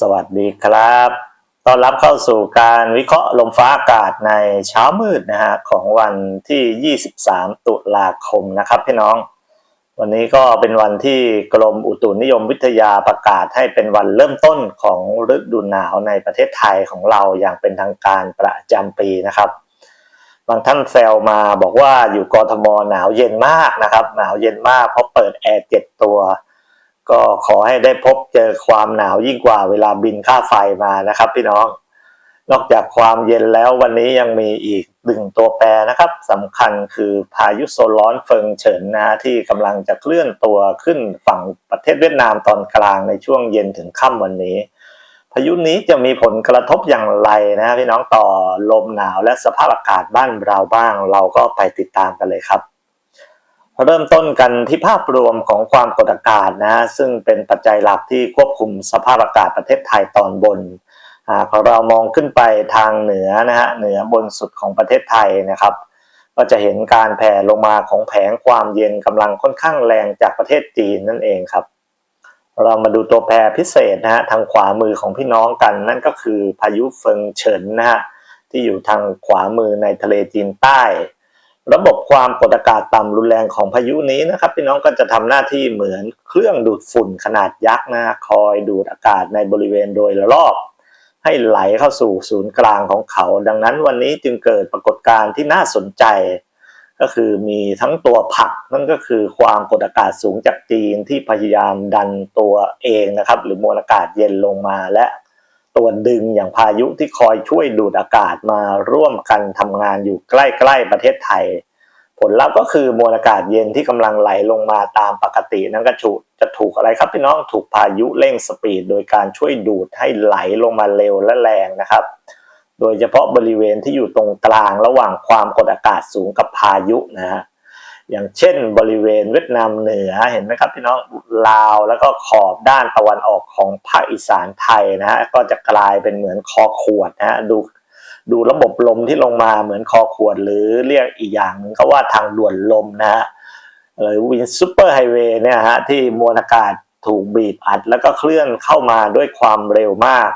สวัสดีครับต้อนรับเข้าสู่การวิเคราะห์ลมฟ้าอากาศในเช้ามืดนะฮะของวันที่ 23 ตุลาคมนะครับพี่น้อง วันนี้ก็เป็นวันที่กรมอุตุนิยมวิทยาประกาศให้เป็นวันเริ่มต้นของฤดูหนาวในประเทศไทยของเราอย่างเป็นทางการประจำปีนะครับบางท่านแซวมาบอกว่าอยู่กรทมหนาวเย็นมากนะครับ หนาวเย็นมากเพราะเปิดแอร์เจ็ดตัว ก็ขอให้ได้พบเจอความหนาวยิ่งกว่าเวลาบินค่าไฟมานะครับพี่น้อง นอกจากความเย็นแล้ววันนี้ยังมีอีกหนึ่งตัวแปรนะครับสำคัญคือพายุโซนร้อนเฟิงเฉินนะฮะที่กำลังจะเคลื่อนตัวขึ้นฝั่งประเทศเวียดนามตอนกลางในช่วงเย็นถึงค่ำวันนี้ พายุนี้จะมีผลกระทบอย่างไรนะพี่น้องต่อลมหนาวและสภาพอากาศบ้านเราบ้าง เราก็ไปติดตามกันเลยครับ เริ่มต้นกันที่ภาพรวมของความกดอากาศนะซึ่งเป็นปัจจัยหลักที่ควบคุมสภาพอากาศประเทศไทยตอนบนหากเรามองขึ้นไปทางเหนือนะฮะเหนือบนสุดของประเทศไทยนะครับ ก็จะเห็นการแผ่ลงมาของแผงความเย็นกำลังค่อนข้างแรงจากประเทศจีนนั่นเองครับ เรามาดูตัวแปรพิเศษนะฮะทางขวามือของพี่น้องกัน นั่นก็คือพายุเฟิงเฉินนะฮะที่อยู่ทางขวามือในทะเลจีนใต้ ระบบความกดอากาศต่ำรุนแรงของพายุนี้นะครับพี่น้องก็จะทำหน้าที่เหมือนเครื่องดูดฝุ่นขนาดยักษ์นะคอยดูดอากาศในบริเวณโดยรอบ ให้ไหลเข้าสู่ศูนย์กลางของเขา ดังนั้นวันนี้จึงเกิดปรากฏการณ์ที่น่าสนใจ ก็คือมีทั้งตัวผักนั่นก็คือความกดอากาศสูงจากจีนที่พยายามดันตัวเองนะครับ หรือมวลอากาศเย็นลงมาและ ตัวดึงอย่างพายุที่คอยช่วยดูดอากาศมาร่วมกันทำงานอยู่ใกล้ๆประเทศไทย ผลลัพธ์ก็คือมวลอากาศเย็นที่กำลังไหลลงมาตามปกตินั้นก็ถูกจะถูกอะไรครับพี่น้องถูกพายุเร่งสปีด โดยการช่วยดูดให้ไหลลงมาเร็วและแรงนะครับ โดยเฉพาะบริเวณที่อยู่ตรงกลางระหว่างความกดอากาศสูงกับพายุนะฮะ อย่างเช่นบริเวณเวียดนามเหนือเห็นไหมครับพี่น้องลาวแล้วก็ขอบด้านตะวันออกของภาคอีสานไทยนะฮะก็จะกลายเป็นเหมือนคอขวดนะฮะดูดูระบบลมที่ลงมาเหมือนคอขวด หรือเรียกอีกอย่างหนึงเขาว่าทางด่วนลมนะฮะหรือวินซูเปอร์ไฮเวย์เนี่ยฮะที่มวลอากาศถูกบีบอัดแล้วก็เคลื่อนเข้ามาด้วยความเร็วมาก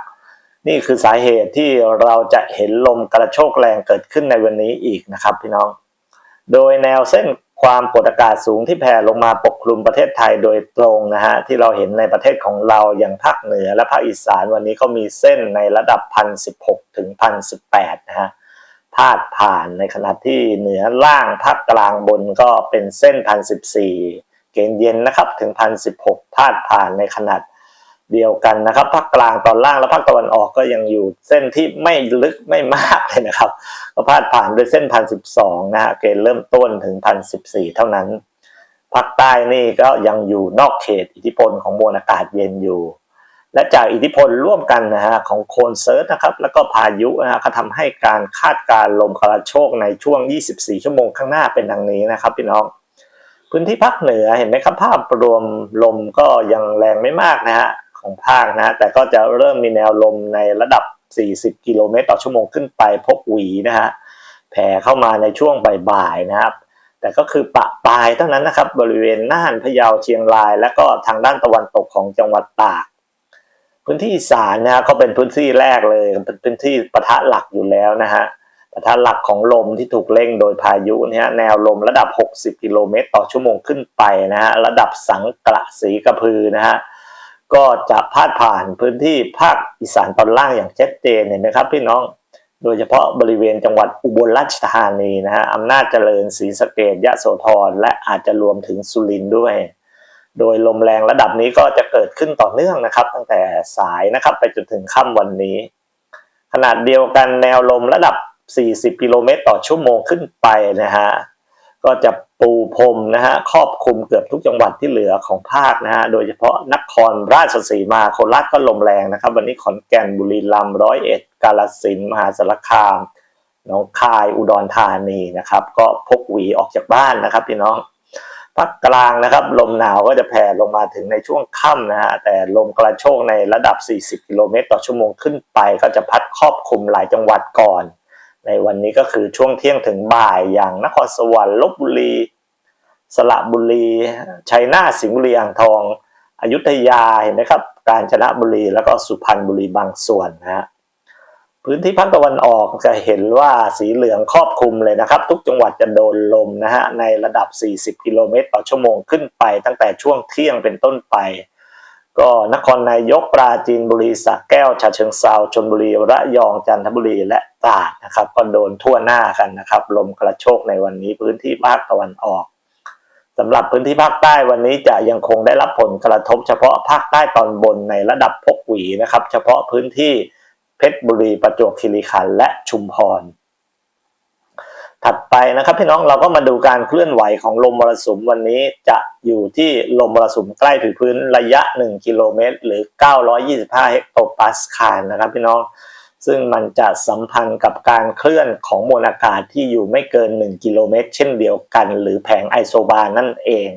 นี่คือสาเหตุที่เราจะเห็นลมกระโชกแรงเกิดขึ้นในวันนี้อีกนะครับพี่น้อง โดยแนวเส้นความกดอากาศสูงที่แผ่ลงมาปกคลุมประเทศไทยโดยตรงนะฮะที่เราเห็นในประเทศของเราอย่างภาคเหนือและภาคอีสานวันนี้ก็มีเส้นในระดับพันสิบหกถึงพันสิบแปดนะฮะพาดผ่านในขณะที่เหนือล่างภาคกลางบนก็เป็นเส้นพันสิบสี่เกณฑ์เย็นนะครับถึงพันสิบหกพาดผ่านในขนาด เดียวกันนะครับภาคกลางตอนล่างและภาคตะวันออกก็ยังอยู่เส้นที่ไม่ลึกไม่มากเลยนะครับ ก็พาดผ่านด้วยเส้นพันสิบสองนะฮะเกณฑ์เริ่มต้นถึงพันสิบสี่เท่านั้นภาคใต้นี่ก็ยังอยู่นอกเขตอิทธิพลของมวลอากาศเย็นอยู่ และจากอิทธิพลร่วมกันนะฮะของโคนเซิร์ชนะครับแล้วก็พายุนะฮะก็ทำให้การคาดการลมกระโชกในช่วง 24 ชั่วโมงข้างหน้าเป็นดังนี้นะครับพี่น้องพื้นที่ภาคเหนือเห็นไหมครับภาพรวมลมก็ยังแรงไม่มากนะฮะ ของภาคนะ แต่ก็จะเริ่มมีแนวลมในระดับ 40 กิโลเมตรต่อชั่วโมงขึ้นไปพบหวีนะฮะแผ่เข้ามาในช่วงบ่ายๆนะครับ แต่ก็คือปะปลายเท่านั้นนะครับ บริเวณน่านพะเยาเชียงราย และก็ทางด้านตะวันตกของจังหวัดตาก พื้นที่อีสานนะฮะก็เป็นพื้นที่แรกเลยเป็นพื้นที่ปะทะหลักอยู่แล้วนะฮะปะทะหลักของลมที่ถูกเร่งโดยพายุเนี่ยแนวลมระดับ 60 กิโลเมตรต่อชั่วโมงขึ้นไปนะฮะระดับสังกระสีกระพือนะฮะ ก็จะพาดผ่านพื้นที่ภาคอีสานตอนล่างอย่างชัดเจนเห็นไหมครับพี่น้อง โดยเฉพาะบริเวณจังหวัดอุบลราชธานีนะฮะอำนาจเจริญศรีสะเกดยะโสธรและอาจจะรวมถึงสุรินทร์ด้วย โดยลมแรงระดับนี้ก็จะเกิดขึ้นต่อเนื่องนะครับ ตั้งแต่สายนะครับไปจนถึงค่ำวันนี้ ขนาดเดียวกันแนวลมระดับ 40 กิโลเมตรต่อชั่วโมงขึ้นไปนะฮะก็จะ ปูพรมนะฮะครอบคลุมเกือบทุกจังหวัดที่เหลือของภาคนะฮะโดยเฉพาะนครราชสีมาโคราชก็ลมแรงนะครับ วันนี้ขอนแก่นบุรีรัมย์ร้อยเอ็ดกาฬสินธุ์มหาสารคามหนองคายอุดรธานีนะครับ ก็พกหวีออกจากบ้านนะครับพี่น้องภาคกลางนะครับลมหนาวก็จะแผ่ลงมาถึงในช่วงค่ำนะฮะแต่ลมกระโชกในระดับ 40 กิโลเมตรต่อชั่วโมงขึ้นไป ก็จะพัดครอบคลุมหลายจังหวัดก่อน ในวันนี้ก็คือช่วงเที่ยงถึงบ่ายอย่างนครสวรรค์ลบบุรี สระบุรีชัยนาทสิงห์บุรีอ่างทองอยุธยาเห็นไหมครับ กาญจนบุรีแล้วก็สุพรรณบุรีบางส่วนนะฮะพื้นที่ภาคตะวันออกจะเห็นว่าสีเหลืองครอบคลุมเลยนะครับ ทุกจังหวัดจะโดนลมนะฮะในระดับ 40 กิโลเมตรต่อชั่วโมงขึ้นไปตั้งแต่ช่วงเที่ยงเป็นต้นไป ก็นครนายกปราจีนบุรีสระแก้วฉะเชิงเซาชลบุรีระยองจันทบุรีและตราดนะครับก็โดนทั่วหน้ากันนะครับ ลมกระโชกในวันนี้พื้นที่ภาคตะวันออกสำหรับพื้นที่ภาคใต้วันนี้จะยังคงได้รับผลกระทบ เฉพาะภาคใต้ตอนบนในระดับพกหวีนะครับ เฉพาะพื้นที่เพชรบุรีประจวบคีรีขันธ์และชุมพร ถัดไปนะครับพี่น้องเราก็มาดูการเคลื่อนไหวของลมมรสุมวันนี้จะอยู่ที่ลมมรสุมใกล้ผิวพื้นระยะ 1 กิโลเมตร หรือ 925 เฮกโตปาสคาลนะครับพี่น้อง ซึ่งมันจะสัมพันธ์กับการเคลื่อนของมวลอากาศที่อยู่ไม่เกิน 1 กิโลเมตร เช่นเดียวกัน หรือแผงไอโซบานั่นเอง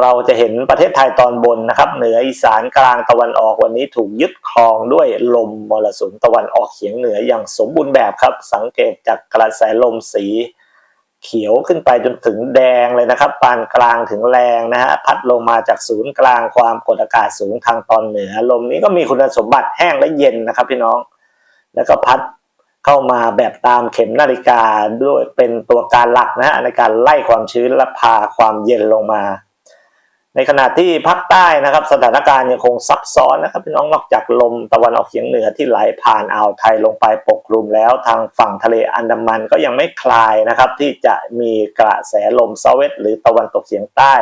เราจะเห็นประเทศไทยตอนบนนะครับ เหนืออีสานกลางตะวันออกวันนี้ถูกยึดครองด้วยลมมรสุมตะวันออกเฉียงเหนืออย่างสมบูรณ์แบบครับ สังเกตจากกระแสลมสี เขียวขึ้นไปจนถึงแดงเลยนะครับ ปานกลางถึงแรงนะฮะพัดลงมาจากศูนย์กลางความกดอากาศสูงทางตอนเหนือ ลมนี้ก็มีคุณสมบัติแห้งและเย็นนะครับพี่น้อง แล้วก็พัดเข้ามาแบบตามเข็มนาฬิกาด้วยเป็นตัวการหลักนะฮะในการไล่ความชื้นและพาความเย็นลงมา ในขณะที่ภาคใต้นะครับ สถานการณ์ยังคงซับซ้อนนะครับพี่น้องนอกจากลมตะวันออกเฉียงเหนือที่ไหลผ่านอ่าวไทยลงไปปกคลุมแล้ว ทางฝั่งทะเลอันดามันก็ยังไม่คลายนะครับ ที่จะมีกระแสลมเซาเวตหรือตะวันตกเฉียงใต้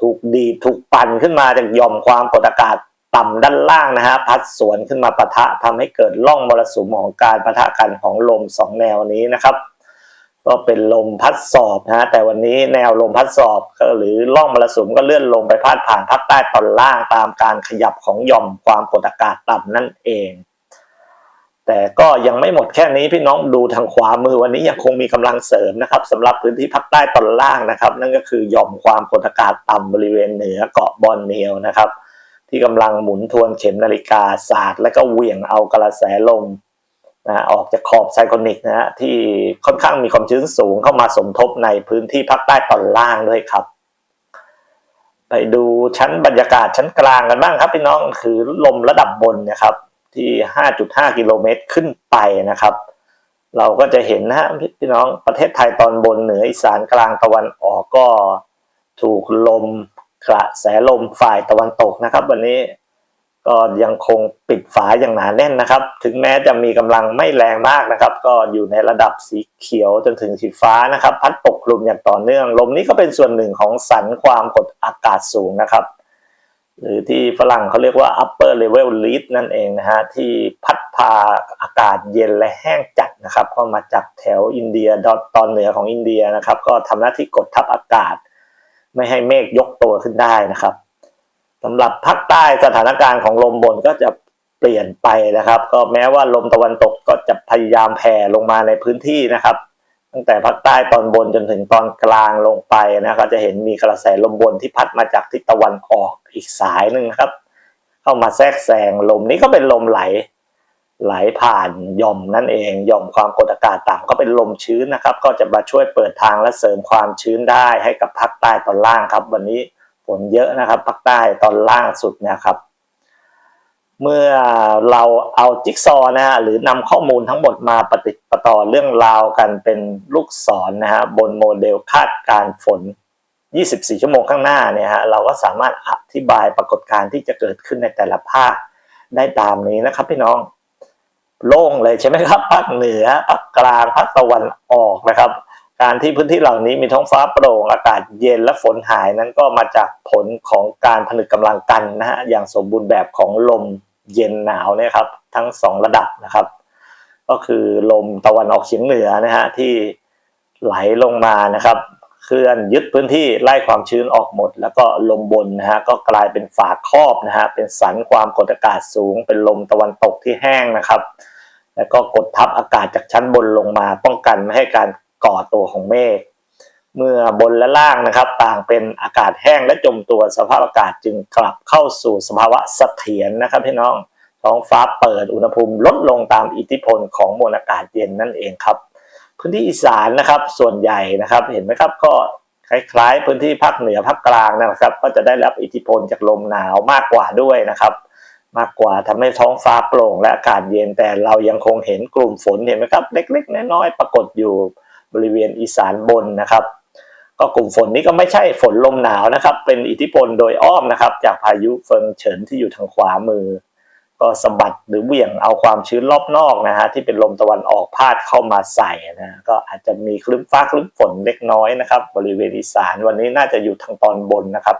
ถูกดีดถูกปั่นขึ้นมาจากย่อมความกดอากาศต่ำด้านล่างนะฮะพัดสวนขึ้นมาปะทะทำให้เกิดล่องมรสุมของการปะทะกันของลมสองแนวนี้นะครับ ก็เป็นลมพัดสอบนะฮะแต่วันนี้แนวลมพัดสอบหรือล่องมรสุมก็เลื่อนลงไปพาดผ่านภาคใต้ตอนล่างตามการขยับของหย่อมความกดอากาศต่ำนั่นเอง แต่ก็ยังไม่หมดแค่นี้พี่น้องดูทางขวามือวันนี้ยังคงมีกำลังเสริมนะครับสำหรับพื้นที่ภาคใต้ตอนล่างนะครับ นั่นก็คือหย่อมความกดอากาศต่ำบริเวณเหนือเกาะบอลเนียวนะครับ ที่กำลังหมุนทวนเข็มนาฬิกาศาสตร์และก็เหวี่ยงเอากระแสลม นะออกจากขอบไซโคนิกนะฮะที่ค่อนข้างมีความชื้นสูงเข้ามาสมทบในพื้นที่ภาคใต้ตอนล่างด้วยครับ ไปดูชั้นบรรยากาศชั้นกลางกันบ้างครับพี่น้องคือลมระดับบนนะครับที่ 5.5 กิโลเมตรขึ้นไปนะครับ เราก็จะเห็นนะฮะพี่น้องประเทศไทยตอนบนเหนืออีสานกลางตะวันออกก็ถูกลมกระแสลมฝ่ายตะวันตกนะครับ วันนี้ ก็ยังคงปิดฝาอย่างหนาแน่นนะครับ ถึงแม้จะมีกำลังไม่แรงมากนะครับ ก็อยู่ในระดับสีเขียวจนถึงสีฟ้านะครับ พัดปกคลุมอย่างต่อเนื่อง ลมนี้ก็เป็นส่วนหนึ่งของสันความกดอากาศสูงนะครับ หรือที่ฝรั่งเขาเรียกว่า upper level lead นั่นเองนะฮะที่พัดพาอากาศเย็นและแห้งจัดนะครับเข้ามาจากแถวอินเดียตอนเหนือของอินเดียนะครับ ก็ทำหน้าที่กดทับอากาศ ไม่ให้เมฆยกตัวขึ้นได้นะครับ สำหรับภาคใต้สถานการณ์ของลมบนก็จะเปลี่ยนไปนะครับ ก็แม้ว่าลมตะวันตกก็จะพยายามแผ่ลงมาในพื้นที่นะครับ ตั้งแต่ภาคใต้ตอนบนจนถึงตอนกลางลงไปนะก็จะเห็นมีกระแสลมบนที่พัดมาจากทิศตะวันออกอีกสายหนึ่งครับ เข้ามาแทรกแซงลมนี้ก็เป็นลมไหลไหลผ่านหย่อมนั่นเองหย่อมความกดอากาศต่ำก็เป็นลมชื้นนะครับ ก็จะมาช่วยเปิดทางและเสริมความชื้นได้ให้กับภาคใต้ตอนล่างครับ วันนี้ ฝนเยอะนะครับภาคใต้ตอนล่างสุดนะครับ เมื่อเราเอาจิ๊กซอนะฮะหรือนำข้อมูลทั้งหมดมาปฏิปต่อเรื่องราวกันเป็นลูกศรนนะฮะบนโมเดลคาดการฝน 24 ชั่วโมงข้างหน้าเนี่ยฮะเราก็สามารถอธิบายปรากฏการณ์ที่จะเกิดขึ้นในแต่ละภาคได้ตามนี้นะครับพี่น้องโล่งเลยใช่ไหมครับภาคเหนือภาคกลางภาคตะวันออกนะครับ การที่พื้นที่เหล่านี้มีท้องฟ้าโปร่งอากาศเย็นและฝนหายนั้นก็มาจากผลของการผนึกกำลังกันนะฮะอย่างสมบูรณ์แบบของลมเย็นหนาวเนี่ยครับทั้งสองระดับนะครับ ก็คือลมตะวันออกเฉียงเหนือนะฮะที่ไหลลงมานะครับ เคลื่อนยึดพื้นที่ไล่ความชื้นออกหมด แล้วก็ลมบนนะฮะก็กลายเป็นฝาครอบนะฮะเป็นสันความกดอากาศสูง เป็นลมตะวันตกที่แห้งนะครับ แล้วก็กดทับอากาศจากชั้นบนลงมาป้องกันไม่ให้การ ก่อตัวของเมฆเมื่อบนและล่างนะครับ ต่างเป็นอากาศแห้งและจมตัวสภาพอากาศจึงกลับเข้าสู่สภาวะเสถียรนะครับพี่น้องท้องฟ้าเปิดอุณหภูมิลดลงตามอิทธิพลของมวลอากาศเย็นนั่นเองครับ พื้นที่อีสานนะครับส่วนใหญ่นะครับเห็นไหมครับก็คล้ายๆ พื้นที่ภาคเหนือภาคกลางนะครับ ก็จะได้รับอิทธิพลจากลมหนาวมากกว่าด้วยนะครับ มากกว่าทำให้ท้องฟ้าโปร่งและอากาศเย็นแต่เรายังคงเห็นกลุ่มฝนเห็นไหมครับ เล็กๆน้อยๆปรากฏอยู่ บริเวณอีสานบนนะครับ ก็กลุ่มฝนนี้ก็ไม่ใช่ฝนลมหนาวนะครับ เป็นอิทธิพลโดยอ้อมนะครับ จากพายุเฟิงเฉินที่อยู่ทางขวามือ ก็สะบัดหรือเหวี่ยงเอาความชื้นรอบนอกนะฮะที่เป็นลมตะวันออกพาดเข้ามาใส่นะก็อาจจะมีคลึ้มฟ้าคลึ้มฝนเล็กน้อยนะครับ บริเวณอีสานวันนี้น่าจะอยู่ทางตอนบนนะครับ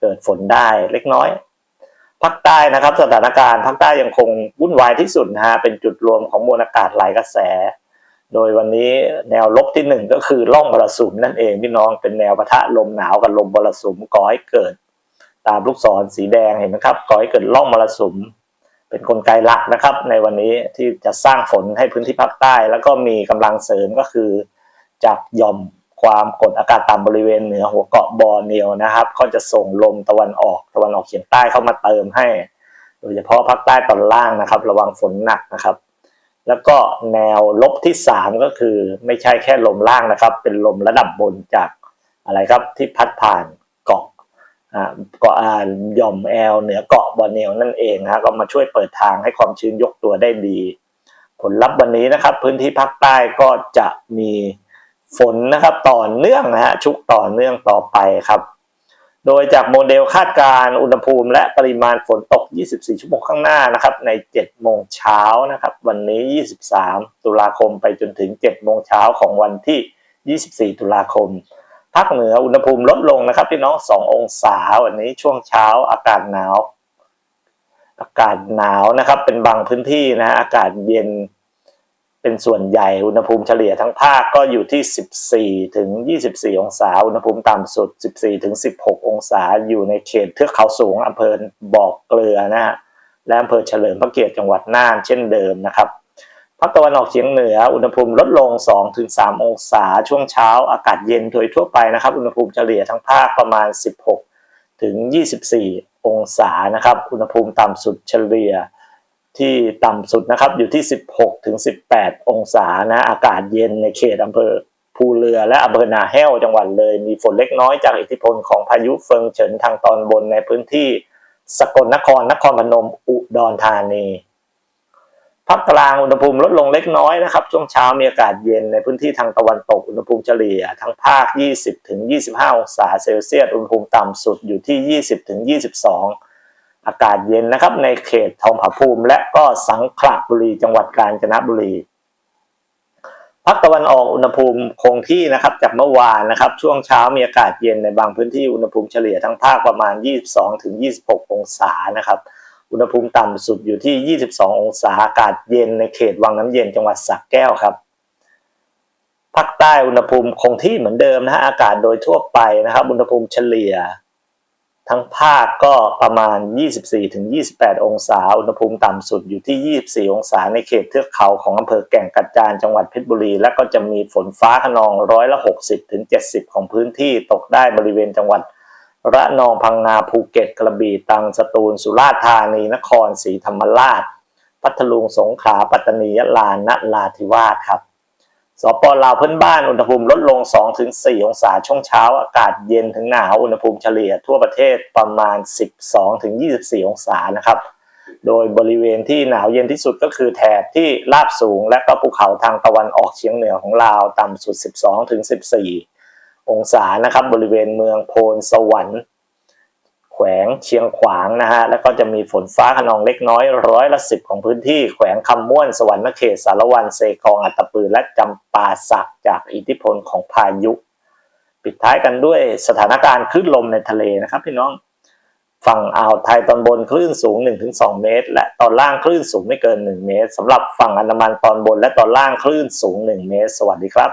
เกิดฝนได้เล็กน้อยภาคใต้นะครับสถานการณ์ภาคใต้ยังคงวุ่นวายที่สุดนะฮะเป็นจุดรวมของมวลอากาศหลายกระแส โดยวันนี้แนวลบที่หนึ่งก็คือร่องมรสุมนั่นเองพี่น้องเป็นแนวปะทะลมหนาวกับลมมรสุมก่อให้เกิด ตามลูกศรสีแดงเห็นไหมครับก่อให้เกิดร่องมรสุม เป็นนกลไกหลักนะครับ ในวันนี้ที่จะสร้างฝนให้พื้นที่ภาคใต้ แล้วก็มีกำลังเสริมก็คือ จากหย่อมความกดอากาศต่ำบริเวณเหนือหัวเกาะบอร์เนียวนะครับ ก็จะส่งลมตะวันออกตะวันออกเฉียงใต้เข้ามาเติมให้ โดยเฉพาะภาคใต้ตอนล่างนะครับ ระวังฝนหนักนะครับ แล้วก็แนวลบที่ 3 ก็คือไม่ใช่แค่ลมล่างนะครับ เป็นลมระดับบนจากอะไรครับที่พัดผ่านเกาะอ่าเกาะอ่าหย่อมแอลเหนือเกาะบอร์เนียวนั่นเองนะก็มาช่วยเปิดทางให้ความชื้นยกตัวได้ดี ผลลัพธ์วันนี้นะครับ พื้นที่ภาคใต้ก็จะมีฝนนะครับต่อเนื่องนะฮะชุกต่อเนื่องต่อไปครับ โดยจากโมเดลคาดการณ์อุณหภูมิและปริมาณฝนตก 24 ชั่วโมงข้างหน้านะครับ ใน 7 โมงเช้านะครับ วันนี้ 23 ตุลาคมไปจนถึง 7 โมงเช้าของวันที่ 24 ตุลาคม ภาคเหนืออุณหภูมิลดลงนะครับพี่น้อง 2 องศา วันนี้ช่วงเช้าอากาศหนาว อากาศหนาวนะครับ เป็นบางพื้นที่นะ อากาศเย็น เป็นส่วนใหญ่อุณหภูมิเฉลี่ยทั้งภาคก็อยู่ที่ 14 ถึง 24 องศา อุณหภูมิต่ำสุด 14 ถึง 16 องศา อยู่ในเขตเทือกเขาสูงอำเภอบอกเกลือนะฮะ และอำเภอเฉลิมพระเกียรติจังหวัดน่านเช่นเดิมนะครับภาคตะวันออกเฉียงเหนือ อุณหภูมิลดลง 2 ถึง 3 องศา ช่วงเช้าอากาศเย็นโดยทั่วไปนะครับ อุณหภูมิเฉลี่ยทั้งภาคประมาณ 16 ถึง 24 องศานะครับ อุณหภูมิต่ำสุดเฉลี่ย ที่ต่ำสุดนะครับอยู่ที่ 16ถึง18 องศานะอากาศเย็นในเขตอำเภอภูเรือและอำเภอนาแห้วจังหวัดเลย มีฝนเล็กน้อยจากอิทธิพลของพายุเฟิงเฉินทางตอนบนในพื้นที่สกลนครนครพนมอุดรธานีภาคกลางอุณหภูมิลดลงเล็กน้อยนะครับ ช่วงเช้ามีอากาศเย็นในพื้นที่ทางตะวันตกอุณหภูมิเฉลี่ย ทั้งภาค 20-25 องศาเซลเซียสอุณหภูมิต่ำสุดอยู่ที่ 20-22 อากาศเย็นนะครับ ในเขตทองผาภูมิ และก็สังขละบุรีจังหวัดกาญจนบุรีภาคตะวันออกอุณหภูมิคงที่นะครับจากเมื่อวานนะครับ ช่วงเช้ามีอากาศเย็นในบางพื้นที่อุณหภูมิเฉลี่ยทั้งภาคประมาณ 22ถึง26 องศานะครับ อุณหภูมิต่ำสุดอยู่ที่ 22 องศาอากาศเย็นในเขตวังน้ำเย็นจังหวัดสระแก้วครับภาคใต้อุณหภูมิคงที่เหมือนเดิมนะฮะอากาศโดยทั่วไปนะครับ อุณหภูมิเฉลี่ย ทั้งภาคก็ประมาณ 24-28 องศา อุณหภูมิต่ำสุดอยู่ที่ 24 องศาในเขตเทือกเขาของอำเภอแก่งกระจานจังหวัดเพชรบุรี และก็จะมีฝนฟ้าขนองร้อยละ 60-70 ของพื้นที่ตกได้บริเวณจังหวัดระนองพังงาภูเก็ตกระบี่ตรังสตูลสุราษฎร์ธานีนครศรีธรรมราช พัทลุงสงขลาปัตตานียะลานราธิวาสครับ สปลาวเพื่อนบ้านอุณหภูมิลดลง 2-4 องศาช่วงเช้า อากาศเย็นถึงหนาวอุณหภูมิเฉลี่ยทั่วประเทศประมาณ 12-24 องศานะครับ โดยบริเวณที่หนาวเย็นที่สุดก็คือแถบที่ราบสูง และก็ภูเขาทางตะวันออกเฉียงเหนือของลาวต่ำสุด 12-14 องศานะครับ บริเวณเมืองโพนสวรรค์ เชียงขวางนะฮะแล้วก็จะมีฝนฟ้าขนองเล็กน้อยร้อยละสิบของพื้นที่แขวงคำม่วนสวรรค์เขตสารวันเซกองอัตตปือและจำปาสักจากอิทธิพลของพายุ ปิดท้ายกันด้วยสถานการณ์คลื่นลมในทะเลนะครับพี่น้องฝั่งอ่าวไทยตอนบนคลื่นสูง 1-2 เมตร และตอนล่างคลื่นสูงไม่เกิน 1 เมตรสำหรับฝั่งอันดามันตอนบนและตอนล่างคลื่นสูง 1 เมตร สวัสดีครับ